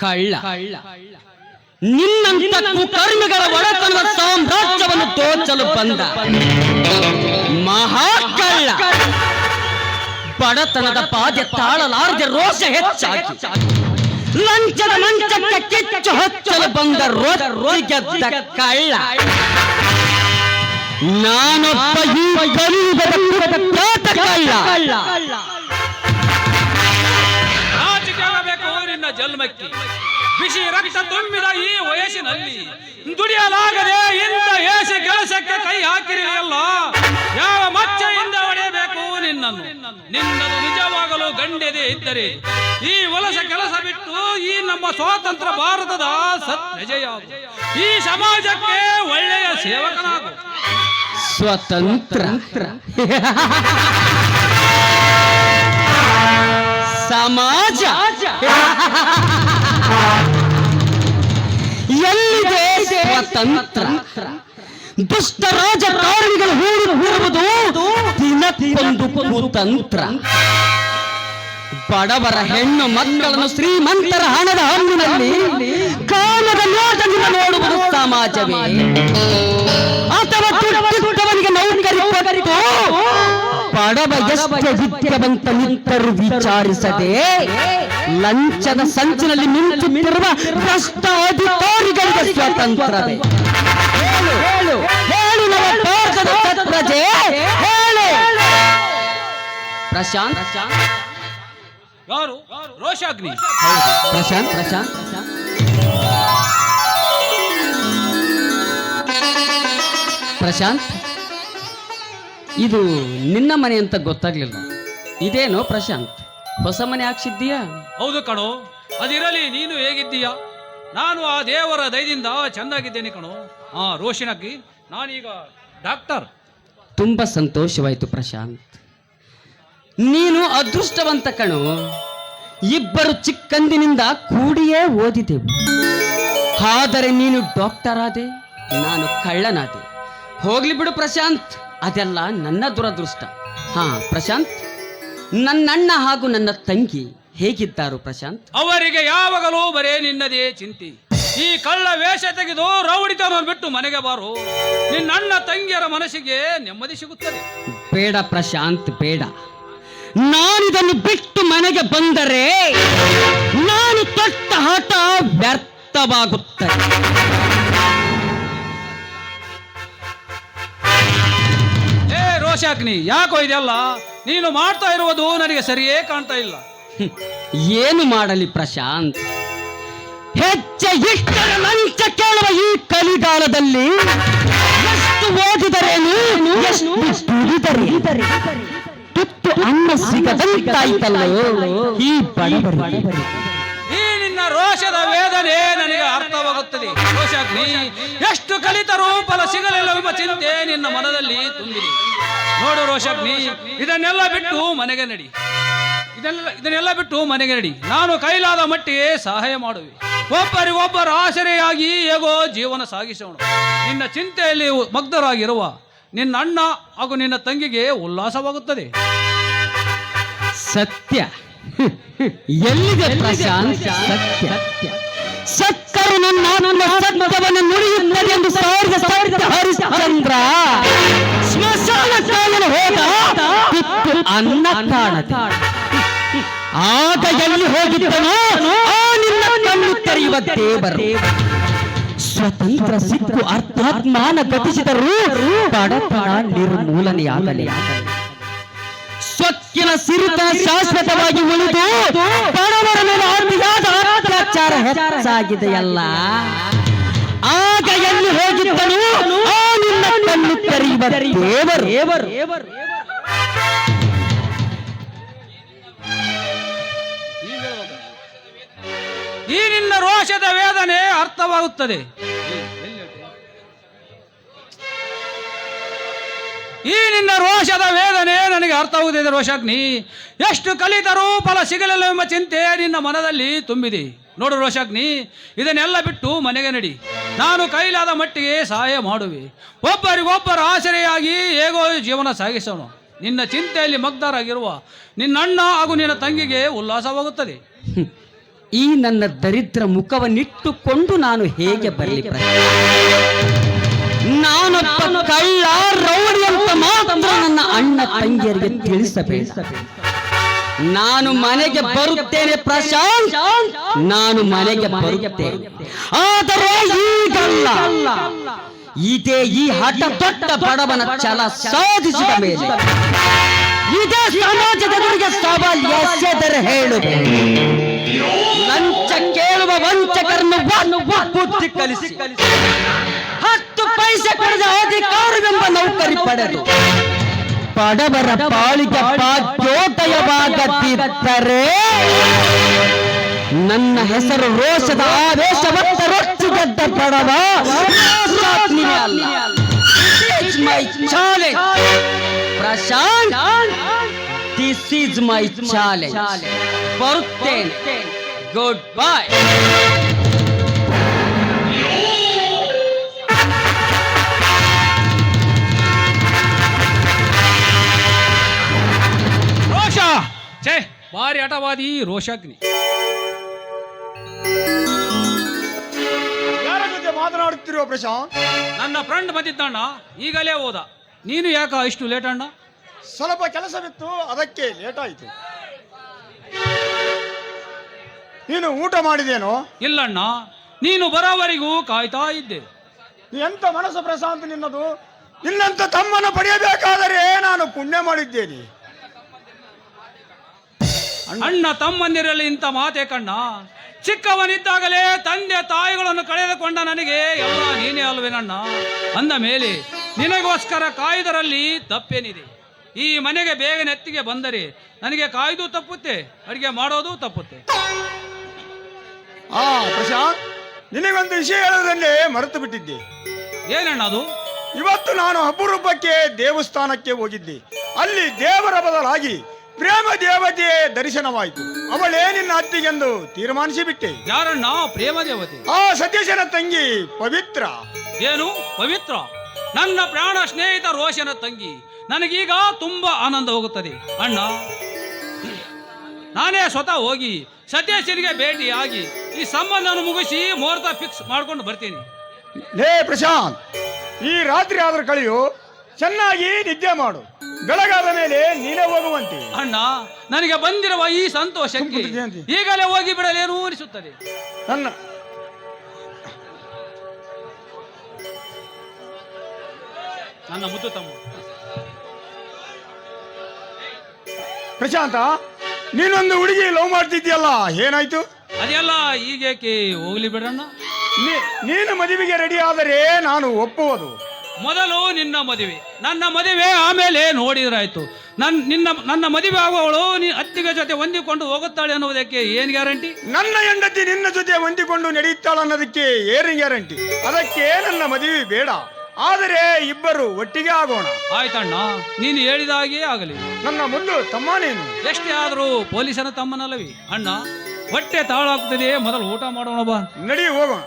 ಕಳ್ಳ ನಿನ್ನಂತ ಕುಕರ್ಮಿಗಳ ಒಡೆತನದ ಸಾಮ್ರಾಜ್ಯವನ್ನು ತೋಚಲು ಬಂದ ಮಹಾಕಳ್ಳ ಬಡತನದ ಬಾಧೆ ತಾಳಲಾರದೆ ರೋಷ ಹೆಚ್ಚಾಗಿ. ಲಂಚದ ಮಂಚಕ್ಕೆ ಕಿಚ್ಚು ಹಚ್ಚಲು ಬಂದ ರೋಜ ಕಳ್ಳ. ನಾನೊಬ್ಬ ಈ ಕಳ್ಳ. ಜನ್ಮಕ್ಕೆ. ಬಿಸಿ ರಕ್ತ ತುಂಬಿದ ಈ ವಯಸ್ಸಿನಲ್ಲಿ ದುಡಿಯಲಾಗದೆ ಇಂಥ ಏಸಿ ಕೆಲಸಕ್ಕೆ ಕೈ ಹಾಕಿರಲಿಲ್ಲ. ಯಾವ ಮಚ್ಚೆಯಿಂದ ಹೊಡೆಯಬೇಕು ನಿನ್ನನ್ನು? ನಿನ್ನದು ನಿಜವಾಗಲು ಗಂಡೆದೆ ಇದ್ದರೆ ಈ ವಲಸ ಕೆಲಸ ಬಿಟ್ಟು ಈ ನಮ್ಮ ಸ್ವಾತಂತ್ರ್ಯ ಭಾರತದ ಸತ್ಯಜಯ ಈ ಸಮಾಜಕ್ಕೆ ಒಳ್ಳೆಯ ಸೇವಕನಾಗು. ಸ್ವತಂತ್ರ ಸಮಾಜ. ಸ್ವತಂತ್ರ ದುಷ್ಟ ರಾಜಕಾರಣಿಗಳು ಹೂಡು ಹೂಡುವುದು ದಿನಕ್ಕೊಂದು ಕುತಂತ್ರ ಬಡವರ ಹೆಣ್ಣು ಮಕ್ಕಳನ್ನು ಶ್ರೀಮಂತರ ಹಣದ ಹಣ್ಣಿನಲ್ಲಿ ಕಾಲದ ನೋಟದಿಂದ ನೋಡುವುದು ಸಮಾಜವೇ. ಅಥವಾ ನೌಕರಿ ಕೊಟ್ಟು ಬಡವ ಎಷ್ಟು ವಿದ್ಯಾವಂತ ನಿಂತರು ವಿಚಾರಿಸದೆ ಲಂಚದ ಸಂಚಿನಲ್ಲಿ ನಿಂತುತ್ತಿರುವ ಭ್ರಷ್ಟ ಅಧಿಕಾರಿಗಳಿಗೆ ಸ್ವಾತಂತ್ರ್ಯವೇ? ಹೇಳು ಹೇಳು ಹೇಳು ನಮ್ಮ ಭಾರತದ ಪ್ರಜೆ ಹೇಳು. ಪ್ರಶಾಂತ್? ಯಾರು? ರೋಷಾಗ್ನಿ. ಪ್ರಶಾಂತ್ ಪ್ರಶಾಂತ್. ಪ್ರಶಾಂತ್ ಇದು ನಿನ್ನ ಮನೆ ಅಂತ ಗೊತ್ತಾಗ್ಲಿಲ್ಲ. ಇದೇನೋ ಪ್ರಶಾಂತ್. ಹೊಸ ಮನೆ ಹಾಕ್ಸಿದ್ದೀಯಾ? ಹೌದು ಕಣೋ ಅದಿರಲಿ ನೀನು ಹೇಗಿದ್ದೀಯಾ? ನಾನು ಆ ದೇವರ ದಯದಿಂದ ಚೆನ್ನಾಗಿದ್ದೇನೆ ಕಣೋ. ಆ ರೋಷಿನಕ್ಕಿ ನಾನೀಗ ಡಾಕ್ಟರ್. ತುಂಬಾ ಸಂತೋಷವಾಯಿತು ಪ್ರಶಾಂತ್. ನೀನು ಅದೃಷ್ಟವಂತ ಕಣು. ಇಬ್ಬರು ಚಿಕ್ಕಂದಿನಿಂದ ಕೂಡಿಯೇ ಓದಿದೆವು. ಆದರೆ ನೀನು ಡಾಕ್ಟರ್ ಆದೆ ನಾನು ಕಳ್ಳನಾದೆ. ಹೋಗ್ಲಿ ಬಿಡು ಪ್ರಶಾಂತ್ ಅದೆಲ್ಲ ನನ್ನ ದುರದೃಷ್ಟ. ಹಾ ಪ್ರಶಾಂತ್? ನನ್ನಣ್ಣ ಹಾಗೂ ನನ್ನ ತಂಗಿ ಹೇಗಿದ್ದಾರು ಪ್ರಶಾಂತ್? ಅವರಿಗೆ ಯಾವಾಗಲೂ ಬರೇ ನಿನ್ನದೇ ಚಿಂತೆ. ಈ ಕಳ್ಳ ವೇಷ ತೆಗೆದು ರೌಡಿತನ ಬಿಟ್ಟು ಮನೆಗೆ ಬಾರು. ನಿನ್ನ ಅಣ್ಣ ತಂಗಿಯರ ಮನಸ್ಸಿಗೆ ನೆಮ್ಮದಿ ಸಿಗುತ್ತದೆ. ಬೇಡ ಪ್ರಶಾಂತ್ ಬೇಡ. ನಾನಿದನ್ನು ಬಿಟ್ಟು ಮನೆಗೆ ಬಂದರೆ ನಾನು ತೊಟ್ಟ ಹಠ ವ್ಯರ್ಥವಾಗುತ್ತದೆ. ಏ ರೋಷಾಗ್ನಿ ಯಾಕೋ ಇದೆಲ್ಲ? ನೀನು ಮಾಡ್ತಾ ಇರುವುದು ನನಗೆ ಸರಿಯೇ ಕಾಣ್ತಾ ಇಲ್ಲ. ಏನು ಮಾಡಲಿ ಪ್ರಶಾಂತ್? ಹೆಚ್ಚೆ ಇಷ್ಟರ ಲಂಚ ಕೇಳುವ ಈ ಕಲಿಗಾಲದಲ್ಲಿ ಎಷ್ಟು ಓದಿದರೇನು ಎಷ್ಟು ದುಡಿದರೆ? ತುತ್ತು ಅನ್ನ ಸಿಗದಂತಾಯ್ತಲ್ಲೋ? ಈ ಈ ನಿನ್ನ ರೋಷದ ವೇದನೆ ನನಗೆ ಅರ್ಥವಾಗುತ್ತದೆ. ರೋಷಾಗ್ನಿ ಎಷ್ಟು ಕಲಿತರೂ ಫಲ ಸಿಗಲಿಲ್ಲ ಎಂಬ ಚಿಂತೆ ನಿನ್ನ ಮನದಲ್ಲಿ ತುಂಬಿದೆ. ನೋಡು ರೋಷಾಗ್ನಿ ಇದನ್ನೆಲ್ಲ ಬಿಟ್ಟು ಮನೆಗೆ ನಡಿ. ಇದನ್ನೆಲ್ಲ ಇದನ್ನೆಲ್ಲ ಬಿಟ್ಟು ಮನೆಗೆ ನಡಿ. ನಾನು ಕೈಲಾದ ಮಟ್ಟಿಗೆ ಸಹಾಯ ಮಾಡುವೆ. ಒಬ್ಬರಿಗೊಬ್ಬರ ಆಸರೆಯಾಗಿ ಹೇಗೋ ಜೀವನ ಸಾಗಿಸೋಣ. ನಿನ್ನ ಚಿಂತೆಯಲ್ಲಿ ಮಗ್ಧರಾಗಿರುವ ನಿನ್ನ ಅಣ್ಣ ಹಾಗೂ ನಿನ್ನ ತಂಗಿಗೆ ಉಲ್ಲಾಸವಾಗುತ್ತದೆ. ಸತ್ಯ. ಎಲ್ಲಿದೆ ಸತ್ಯ. ಸಕ್ಕರು ನನ್ನ ನನ್ನ ಸತ್ಯವನ್ನು ನುಡಿಯುತ್ತದೆ ಎಂದು ಸಾವಿರದ ಸಾವಿರದ ಹರಿಶ್ಚಂದ್ರ ಸ್ಮಶಾನ ಕಾಯಲು ಹೋದ ಅನ್ನ ಕಾಣದ ಆಗ ಎಲ್ಲಿ ಹೋಗಿದ್ದನೋ ಆ ನಿನ್ನ ಕಣ್ಣು ತೆರೆಯುವ ದೇವರು ಸ್ವತಂತ್ರ ಸಿಕ್ಕು ಅರ್ಥಾತ್ಮಾನ ಗತಿಸಿದರು ಬಡತನ ನಿರ್ಮೂಲನೆಯಾಗಲಿ. ಸ್ವತ್ತಿನ ಸಿರಿತ ಶಾಶ್ವತವಾಗಿ ಉಳಿದು ಬಡವರ ಮೇಲೆ ಅತಿಯಾದ ಅತ್ಯಾಚಾರ ಹೆಚ್ಚಾಗಿದೆಯಲ್ಲ. ಆಗ ಎಲ್ಲಿ ಹೋಗಿದ್ದನು ಆ ನಿನ್ನ ಕಣ್ಣು ತೆರೆಯುವ ದೇವರು. ಈ ನಿನ್ನ ರೋಷದ ವೇದನೆ ಅರ್ಥವಾಗುತ್ತದೆ. ಈ ನಿನ್ನ ರೋಷದ ವೇದನೆ ನನಗೆ ಅರ್ಥವಾಗುತ್ತದೆ ರೋಷಾಗ್ನಿ. ಎಷ್ಟು ಕಲಿತರೂ ಫಲ ಸಿಗಲಿಲ್ಲ ಎಂಬ ಚಿಂತೆ ನಿನ್ನ ಮನದಲ್ಲಿ ತುಂಬಿದೆ. ನೋಡು ರೋಷಾಗ್ನಿ, ಇದನ್ನೆಲ್ಲ ಬಿಟ್ಟು ಮನೆಗೆ ನಡಿ. ನಾನು ಕೈಲಾದ ಮಟ್ಟಿಗೆ ಸಹಾಯ ಮಾಡುವೆ. ಒಬ್ಬರಿಗೊಬ್ಬರ ಆಸರೆಯಾಗಿ ಹೇಗೋ ಜೀವನ ಸಾಗಿಸೋಣ. ನಿನ್ನ ಚಿಂತೆಯಲ್ಲಿ ಮಗ್ಧರಾಗಿರುವ ನಿನ್ನ ಅಣ್ಣ ಹಾಗೂ ನಿನ್ನ ತಂಗಿಗೆ ಉಲ್ಲಾಸವಾಗುತ್ತದೆ. ಈ ನನ್ನ ದರಿದ್ರ ಮುಖವನ್ನಿಟ್ಟುಕೊಂಡು ನಾನು ಹೇಗೆ ಬರಲಿ ನಾನು ಕಳ್ಳ ರೌಡಿ ಅಂತ ಮಾತ್ರ ನನ್ನ ಅಣ್ಣ ತಂಗಿಯರಿಗೆ ತಿಳಿಸಬೇಡ. ನಾನು ಮನೆಗೆ ಬರುತ್ತೇನೆ ಪ್ರಶಾಂತ್. ನಾನು ಮನೆಗೆ ಬರುತ್ತೇನೆ. ಆದರೆ ಈಗಲ್ಲ. ಇದೇ ಈ ಹಠ ದೊಡ್ಡ ಬಡವನ ಛಲ ಸಾಧಿಸಿದ ಮೇಲೆ. ಇದೇ ಸಮಾಜದ ಸವಾಲ್ ಎಸೆದರೆ ಹೇಳುವೆ ಲಂಚ ಕೇಳುವ ವಂಚಕರನ್ನು ಬುದ್ಧಿ ಕಲಿಸಿ ಹತ್ತು ಪೈಸೆ ಪಡೆದ ಅಧಿಕಾರವೆಂಬ ನೌಕರಿ ಪಡೆದು. ಬಡವರ ಪಾಳಿಗೆ ಭಾಗ್ಯೋದಯವಾಗದಿದ್ದರೆ ನನ್ನ ಹೆಸರು ರೋಷದ ಆವೇಶವತ್ತ ರೊಚ್ಚಿಗೆದ್ದ ಬಡವ Prashanth this is my challenge ಬರುತ್ತೇನೆ. ಗುಡ್ ಬೈ ಭಾರಿ ಹಠವಾದಿ ರೋಷಾಗ್ನಿ. ಯಾರ ಜೊತೆ ಮಾತನಾಡುತ್ತಿರುವ ಪ್ರಶಾಂತ್? ನನ್ನ ಫ್ರೆಂಡ್ ಬಂದಿದ್ದಣ್ಣ ಈಗಲೇ ಹೋದ. ನೀನು ಯಾಕ ಇಷ್ಟು ಲೇಟ್ ಅಣ್ಣ? ಸ್ವಲ್ಪ ಕೆಲಸವಿತ್ತು ಅದಕ್ಕೆ ಲೇಟ್ ಆಯಿತು. ನೀನು ಊಟ ಮಾಡಿದೇನೋ? ಇಲ್ಲಣ್ಣ ನೀನು ಬರೋವರೆಗೂ ಕಾಯ್ತಾ ಇದ್ದೆ. ಎಂತ ಮನಸ್ಸು ಪ್ರಶಾಂತ್ ನಿನ್ನದು? ನಿನ್ನಂತ ತಮ್ಮನ್ನು ಪಡೆಯಬೇಕಾದರೆ ನಾನು ಪುಣ್ಯ ಮಾಡಿದ್ದೇನೆ. ಅಣ್ಣ. ತಮ್ಮಂದಿರಲ್ಲಿ ಇಂಥ ಮಾತೆ ಕಣ್ಣ. ಚಿಕ್ಕವನಿದ್ದಾಗಲೇ ತಂದೆ ತಾಯಿಗಳನ್ನು ಕಳೆದುಕೊಂಡ ನನಗೆ ಎಲ್ಲ ನೀನೇ ಅಲ್ವೇನಣ್ಣ ಅಂದ ಮೇಲೆ ನಿನಗೋಸ್ಕರ ಕಾಯ್ದರಲ್ಲಿ ತಪ್ಪೇನಿದೆ. ಈ ಮನೆಗೆ ಬೇಗ ನೆತ್ತಿಗೆ ಬಂದರೆ ನನಗೆ ಕಾಯ್ದು ತಪ್ಪುತ್ತೆ ಅಡಿಗೆ ಮಾಡೋದು ತಪ್ಪುತ್ತೆ. ಆ ಪ್ರಶಾಂತ್ ನಿನಗೊಂದು ವಿಷಯ ಹೇಳೋದನ್ನೇ ಮರೆತು ಬಿಟ್ಟಿದ್ದೆ. ಏನಣ್ಣ ಅದು? ಇವತ್ತು ನಾನು ಅಪರೂಪಕ್ಕೆ ದೇವಸ್ಥಾನಕ್ಕೆ ಹೋಗಿದ್ದೆ. ಅಲ್ಲಿ ದೇವರ ಬದಲಾಗಿ ಪ್ರೇಮ ದೇವತೆಯ ದರ್ಶನವಾಯಿತು. ಅವಳೇ ನಿನ್ನ ಅತ್ತಿಗೆಂದು ತೀರ್ಮಾನಿಸಿ ಬಿಟ್ಟೆ. ಯಾರಣ್ಣ? ಪ್ರೇಮ ದೇವತೆ. ಆ ಸತೀಶನ ತಂಗಿ ಪವಿತ್ರ. ಏನು? ಪವಿತ್ರ? ನನ್ನ ಪ್ರಾಣ ಸ್ನೇಹಿತ ರೋಷನ ತಂಗಿ. ನನಗೀಗ ತುಂಬಾ ಆನಂದ ಹೋಗುತ್ತದೆ. ಅಣ್ಣ ನಾನೇ ಸ್ವತಃ ಹೋಗಿ ಸತ್ಯೇಶನಿಗೆ ಭೇಟಿಯಾಗಿ ಈ ಸಂಬಂಧವನ್ನು ಮುಗಿಸಿ ಮುಹೂರ್ತ ಫಿಕ್ಸ್ ಮಾಡ್ಕೊಂಡು ಬರ್ತೀನಿ. ಲೇ ಪ್ರಶಾಂತ್ ಈ ರಾತ್ರಿ ಆದ್ರೂ ಕಳೆಯು ಚೆನ್ನಾಗಿ ನಿದ್ದೆ ಮಾಡು. ಬೆಳಗಾದ ಮೇಲೆ ನೀನೇ ಹೋಗುವಂತೆ. ಅಣ್ಣ ನನಗೆ ಬಂದಿರುವ ಈ ಸಂತೋಷಕ್ಕೆ ಜಯಂತಿ. ಈಗಲೇ ಹೋಗಿ ಬಿಡಲೇನು ಅನಿಸುತ್ತದೆ ನನ್ನ ನನ್ನ ಮುದ್ದು ತಮ್ಮ. ಪ್ರಶಾಂತ ನೀನೊಂದು ಹುಡುಗಿ ಲವ್ ಮಾಡ್ತಿದ್ಯಲ್ಲ ಏನಾಯ್ತು? ಅದೆಲ್ಲ ಈಗೇಕೆ ಹೋಗ್ಲಿ ಬಿಡಣ್ಣ? ನೀ- ನೀನು ಮದುವೆಗೆ ರೆಡಿ ಆದರೆ ನಾನು ಒಪ್ಪುವುದು. ಮೊದಲು ನಿನ್ನ ಮದುವೆ. ನನ್ನ ಮದುವೆ ಆಮೇಲೆ ನೋಡಿದ್ರಾಯ್ತು. ನನ್ನ ನಿನ್ನ ನನ್ನ ಮದುವೆ ಆಗುವವಳು ನೀ ಅತ್ತಿಗೆ ಜೊತೆ ಹೊಂದಿಕೊಂಡು ಹೋಗುತ್ತಾಳೆ ಅನ್ನೋದಕ್ಕೆ ಏನು ಗ್ಯಾರಂಟಿ? ನನ್ನ ಹೆಂಡತಿ ನಿನ್ನ ಜೊತೆ ಹೊಂದಿಕೊಂಡು ನಡೆಯುತ್ತಾಳೆ ಅನ್ನೋದಕ್ಕೆ ಏನು ಗ್ಯಾರಂಟಿ? ಅದಕ್ಕೆ ನನ್ನ ಮದುವೆ ಬೇಡ. ಆದರೆ ಇಬ್ಬರು ಒಟ್ಟಿಗೆ ಆಗೋಣ. ಆಯ್ತಣ್ಣ ನೀನು ಹೇಳಿದ ಹಾಗೆ ಆಗಲಿ. ನನ್ನ ಮುಂದೆ ತಮ್ಮನೇನು? ಎಷ್ಟೇ ಆದರೂ ಪೊಲೀಸನ ತಮ್ಮನಲ್ಲವಿ. ಅಣ್ಣ ಹೊಟ್ಟೆ ತಾಳಾಗ್ತದೆ ಮೊದಲು ಊಟ ಮಾಡೋಣ ಬಾ ನಡಿ ಹೋಗೋಣ.